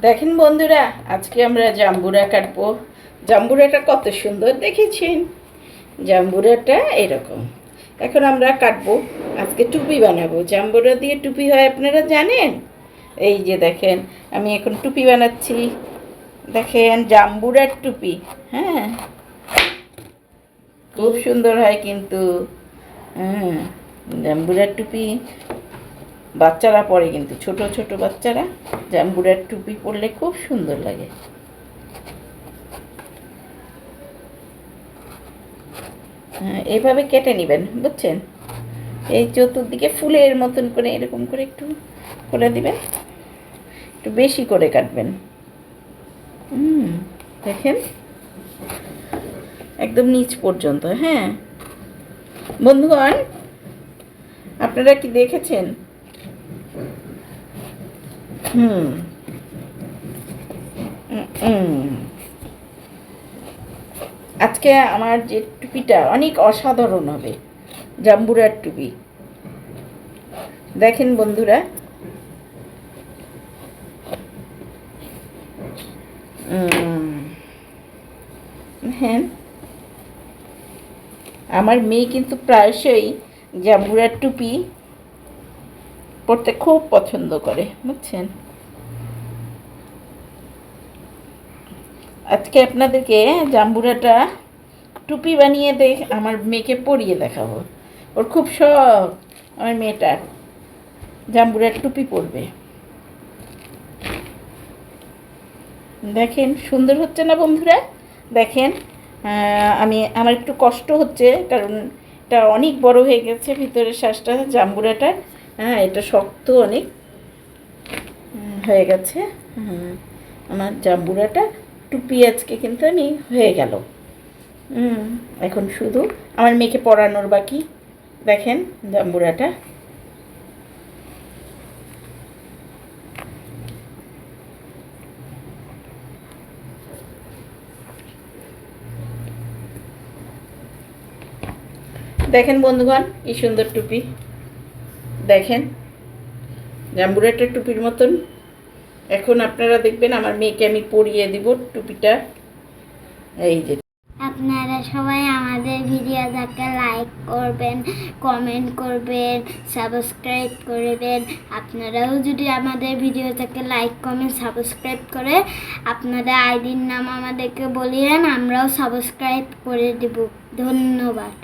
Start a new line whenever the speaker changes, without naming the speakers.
দেখেন বন্ধুরা, আজকে আমরা জাম্বুরা কাটবো। জাম্বুরাটা কত সুন্দর দেখেছেন? জাম্বুরাটা এরকম। এখন আমরা কাটবো, আজকে টুপি বানাবো। জাম্বুরা দিয়ে টুপি হয়, আপনারা জানেন? এই যে দেখেন, আমি এখন টুপি বানাচ্ছি। দেখেন, জাম্বুরার টুপি হ্যাঁ? খুব সুন্দর হয় কিন্তু। হ্যাঁ জাম্বুরার টুপি। বাচ্চারা পরে কিন্তু, ছোট ছোট বাচ্চারা, জাম্বুরার টুপি পরলে খুব সুন্দর লাগে। হ্যাঁ এইভাবে কেটে নেবেন, বুঝছেন? এই চতুর্দিকে ফুলের মতন করে, এরকম করে একটু করে দিবেন। একটু বেশি করে কাটবেন। হুম, দেখেন? একদম নিচ পর্যন্ত হ্যাঁ? বন্ধুগণ, আপনারা কি দেখেছেন? হুম। আজকে আমার যে টুপিটা অনেক অসাধারণ হবে, জাম্বুরার টুপি। দেখেন বন্ধুরা। হ্যাঁ আমার মেয়ে কিন্তু প্রায়শই জাম্বুরার টুপি পরতে খুব পছন্দ করে, বুঝছেন? আজকে আপনাদেরকে জাম্বুরাটা টুপি বানিয়ে দেখ আমার মেয়েকে পরিয়ে দেখাবো। ওর খুব শখ, আমার মেয়েটার। জাম্বুরার টুপি পরবে। দেখেন, সুন্দর হচ্ছে না বন্ধুরা? দেখেন আমি, আমার একটু কষ্ট হচ্ছে, কারণ এটা অনেক বড় হয়ে গেছে ভিতরের শ্বাসটা জাম্বুরাটার হ্যাঁ এটা শক্ত অনেক হয়ে গেছে। হ্যাঁ আমার জাম্বুরাটা। টুপি আজকে কিন্তু আমি হয়ে গেল। এখন শুধু আমার মেয়েকে পড়ানোর বাকি। দেখেন জাম্বুরাটা। দেখেন বন্ধুগণ, কি সুন্দর টুপি। দেখেন জাম্বুরাটা টুপির মতন। এখন আপনারা দেখবেন আমার মেয়েকে আমি পরিয়ে দিব টুপিটা। এই যে।
আপনারা সবাই আমাদের ভিডিওটাকে লাইক করবেন কমেন্ট করবেন সাবস্ক্রাইব করবেন। আপনারাও যদি আমাদের ভিডিওটাকে লাইক কমেন্ট সাবস্ক্রাইব করে আপনাদের আইডির নাম আমাদেরকে বলিয়েন, আমরাও সাবস্ক্রাইব করে দেব। ধন্যবাদ।